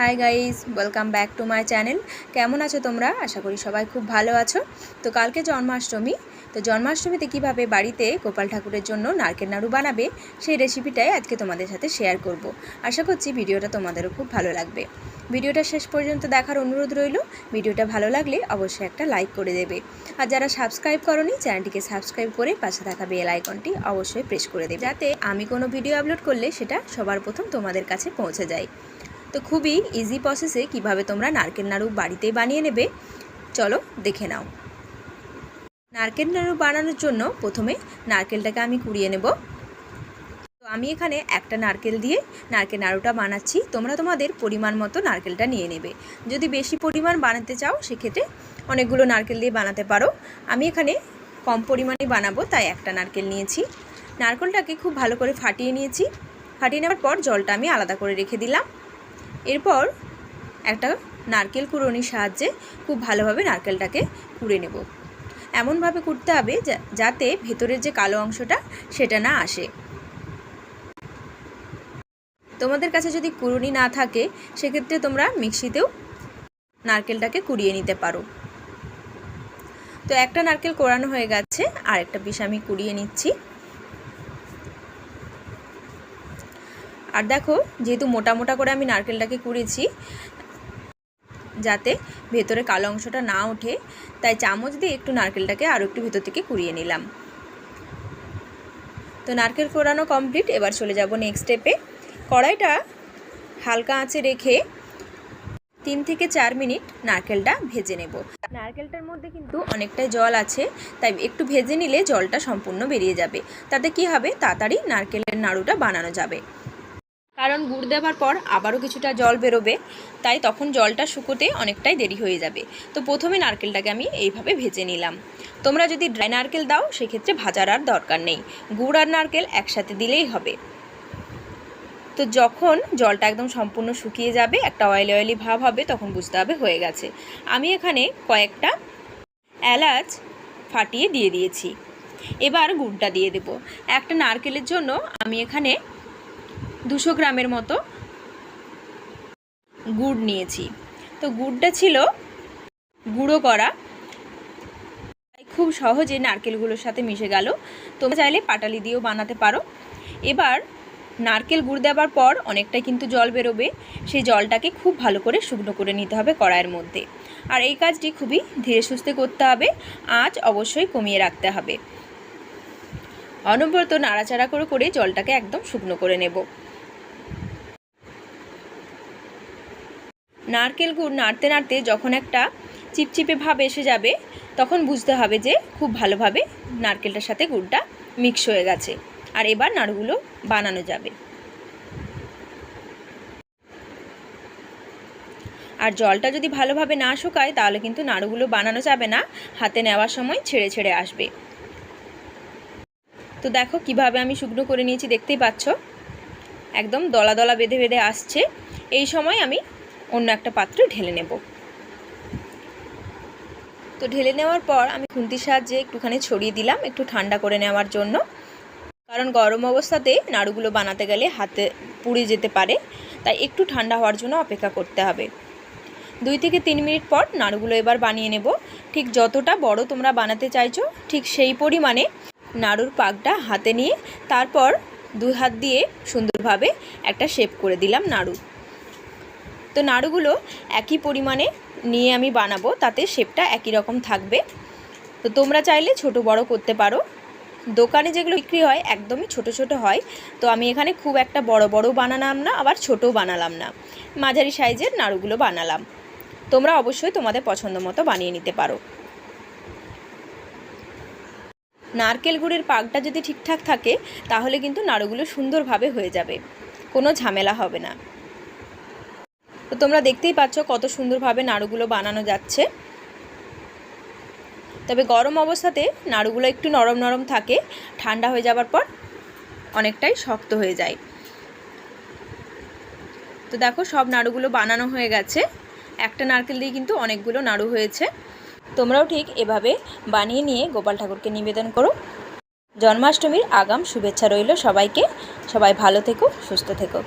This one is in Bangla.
Hi guys welcome back to my channel কেমন আছো তোমরা? আশা করি সবাই খুব ভালো আছো। তো কালকে জন্মাষ্টমী। তো জন্মাষ্টমীতে কীভাবে বাড়িতে গোপাল ঠাকুরের জন্য নারকেল নাড়ু বানাবে, সেই রেসিপিটাই আজকে তোমাদের সাথে শেয়ার করব। আশা করছি ভিডিওটা তোমাদেরও খুব ভালো লাগবে। ভিডিওটা শেষ পর্যন্ত দেখার অনুরোধ রইল। ভিডিওটা ভালো লাগলে অবশ্যই একটা লাইক করে দেবে। আর যারা সাবস্ক্রাইব করনি, চ্যানেলটিকে সাবস্ক্রাইব করে পাশে থাকা বেল আইকনটি অবশ্যই প্রেস করে দেবে। যাতে আমি কোনো ভিডিও আপলোড করলে সেটা সবার প্রথম তোমাদের কাছে পৌঁছে যায়। তো খুবই ইজি প্রসেসে কীভাবে তোমরা নারকেল নাড়ু বাড়িতেই বানিয়ে নেবে। চলো দেখে নাও। নারকেল নাড়ু বানানোর জন্য প্রথমে নারকেলটাকে আমি কুড়িয়ে নেব। তো আমি এখানে একটা নারকেল দিয়ে নারকেল নাড়ুটা বানাচ্ছি। তোমরা তোমাদের পরিমাণ মতো নারকেলটা নিয়ে নেবে। যদি বেশি পরিমাণ বানাতে চাও, সেক্ষেত্রে অনেকগুলো নারকেল দিয়ে বানাতে পারো। আমি এখানে কম পরিমাণে বানাবো, তাই একটা নারকেল নিয়েছি। নারকেলটাকে খুব ভালো করে ফাটিয়ে নিয়েছি। ফাটিয়ে নেওয়ার পর জলটা আমি আলাদা করে রেখে দিলাম। এরপর একটা নারকেল কুড়োনির সাহায্যে খুব ভালোভাবে নারকেলটাকে কুড়ে নেব। এমনভাবে কুড়তে হবে যাতে ভেতরের যে কালো অংশটা, সেটা না আসে। তোমাদের কাছে যদি কুড়ুনি না থাকে, সেক্ষেত্রে তোমরা মিক্সিতেও নারকেলটাকে কুড়িয়ে নিতে পারো। তো একটা নারকেল কোরানো হয়ে গেছে আর একটা পিস আমি কুড়িয়ে নিচ্ছি। আর দেখো, যেহেতু মোটা মোটা করে আমি নারকেলটাকে কুড়েছি, যাতে ভেতরে কালো অংশটা না ওঠে, তাই চামচ দিয়ে একটু নারকেলটাকে আরও একটু ভেতর থেকে কুড়িয়ে নিলাম। তো নারকেল কোরানো কমপ্লিট, এবার চলে যাব নেক্সট স্টেপে কড়াইটা হালকা আঁচে রেখে তিন থেকে চার মিনিট নারকেলটা ভেজে নেব। নারকেলটার মধ্যে কিন্তু অনেকটাই জল আছে, তাই একটু ভেজে নিলে জলটা সম্পূর্ণ বেরিয়ে যাবে। তাতে কি হবে? তাড়াতাড়ি নারকেলের নাড়ুটা বানানো যাবে। কারণ গুড় দেওয়ার পর আবারও কিছুটা জল বেরোবে, তাই তখন জলটা শুকোতে অনেকটাই দেরি হয়ে যাবে। তো প্রথমে নারকেলটাকে আমি এইভাবে ভেজে নিলাম। তোমরা যদি ড্রাই নারকেল দাও, সেক্ষেত্রে ভাজার আর দরকার নেই। গুড় আর নারকেল একসাথে দিলেই হবে। তো যখন জলটা একদম সম্পূর্ণ শুকিয়ে যাবে, একটা অয়েলি অয়েলি ভাব হবে, তখন বুঝতে হবে হয়ে গেছে। আমি এখানে কয়েকটা এলাচ ফাটিয়ে দিয়ে দিয়েছি। এবার গুড়টা দিয়ে দেব। একটা নারকেলের জন্য আমি এখানে দুশো গ্রামের মতো গুড় নিয়েছি। তো গুড়টা ছিল গুঁড়ো করা। খুব সহজে নারকেলগুলোর সাথে মিশে গেল। তোমরা চাইলে পাটালি দিয়েও বানাতে পারো। এবার নারকেল গুড় দেওয়ার পর অনেকটা কিন্তু জল বেরোবে। সেই জলটাকে খুব ভালো করে শুকনো করে নিতে হবে কড়াইয়ের মধ্যে। আর এই কাজটি খুবই ধীরে সুস্থে করতে হবে। আঁচ অবশ্যই কমিয়ে রাখতে হবে। অনবরত নাড়াচাড়া করে করে জলটাকে একদম শুকনো করে নেব। নারকেল গুড় নাড়তে নাড়তে যখন একটা চিপচিপে ভাব এসে যাবে, তখন বুঝতে হবে যে খুব ভালোভাবে নারকেলটার সাথে গুড়টা মিক্স হয়ে গেছে। আর এবার নাড়ুগুলো বানানো যাবে। আর জলটা যদি ভালোভাবে না শুকায়, তাহলে কিন্তু নাড়ুগুলো বানানো যাবে না, হাতে নেওয়ার সময় ছেড়ে ছেড়ে আসবে। তো দেখো কীভাবে আমি শুকনো করে নিয়েছি, দেখতেই পাচ্ছ? একদম দলা দলা বেঁধে বেঁধে আসছে। এই সময় আমি একটা পাত্রে ঢেলে নেব। তো ঢেলে নেওয়ার পর আমি খুন্তির সাহায্যে একটুখানি ছড়িয়ে দিলাম, একটু ঠান্ডা করে নেওয়ার জন্য। কারণ গরম অবস্থাতে নাড়ুগুলো বানাতে গেলে হাতে পুড়ে যেতে পারে, তাই একটু ঠান্ডা হওয়ার জন্য অপেক্ষা করতে হবে। দুই থেকে তিন মিনিট পর নাড়ুগুলো এবার বানিয়ে নেব। ঠিক যতটা বড় তোমরা বানাতে চাইছো, ঠিক সেই পরিমাণে নাড়ুর পাকটা হাতে নিয়ে তারপর দুই হাত দিয়ে সুন্দরভাবে একটা শেপ করে দিলাম নাড়ু। তো নাড়ুগুলো একই পরিমাণে নিয়ে আমি বানাবো, তাতে শেপটা একই রকম থাকবে। তো তোমরা চাইলে ছোট বড় করতে পারো। দোকানে যেগুলো বিক্রি হয় একদমই ছোট ছোট হয়। তো আমি এখানে খুব একটা বড় বড় বানালাম না, আবার ছোটও বানালাম না। মাঝারি সাইজের নাড়ুগুলো বানালাম। তোমরা অবশ্যই তোমাদের পছন্দ মতো বানিয়ে নিতে পারো। নারকেল গুড়ের পাকটা যদি ঠিকঠাক থাকে, তাহলে কিন্তু নাড়ুগুলো সুন্দরভাবে হয়ে যাবে। কোনো ঝামেলা হবে না। তো তোমরা দেখতেই পাচ্ছ কত সুন্দরভাবে নাড়ুগুলো বানানো যাচ্ছে। তবে গরম অবস্থাতে নাড়ুগুলো একটু নরম নরম থাকে, ঠান্ডা হয়ে যাবার পর অনেকটাই শক্ত হয়ে যায়। তো দেখো সব নাড়ুগুলো বানানো হয়ে গেছে। একটা নারকেল দিয়ে কিন্তু অনেকগুলো নাড়ু হয়েছে। তোমরাও ঠিক এভাবে বানিয়ে নিয়ে গোপাল ঠাকুরকে নিবেদন করো। জন্মাষ্টমীর আগাম শুভেচ্ছা রইল সবাইকে। সবাই ভালো থেকো, সুস্থ থেকো।